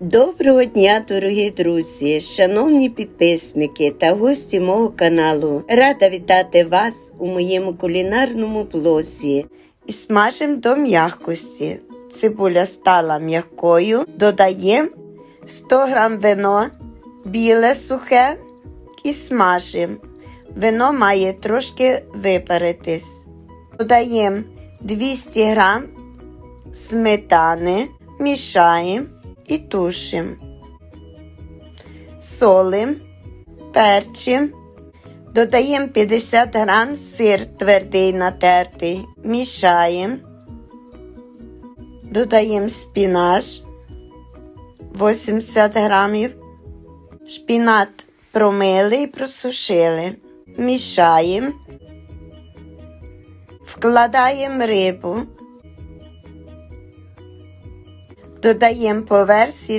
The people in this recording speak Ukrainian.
Доброго дня, дорогі друзі, шановні підписники та гості мого каналу. Рада вітати вас у моєму кулінарному блозі. І смажимо до м'якості. Цибуля стала м'якою. Додаємо 100 г вино, біле сухе і смажимо. Вино має трошки випаритись. Додаємо 200 г сметани, мішаємо і тушимо. Солим, перчим. Додаємо 50 грам сир твердий натертий, мішаємо. Додаємо спінаж 80 грамів. Шпінат промили і просушили. Мішаємо. Вкладаємо рибу. Додаємо по версії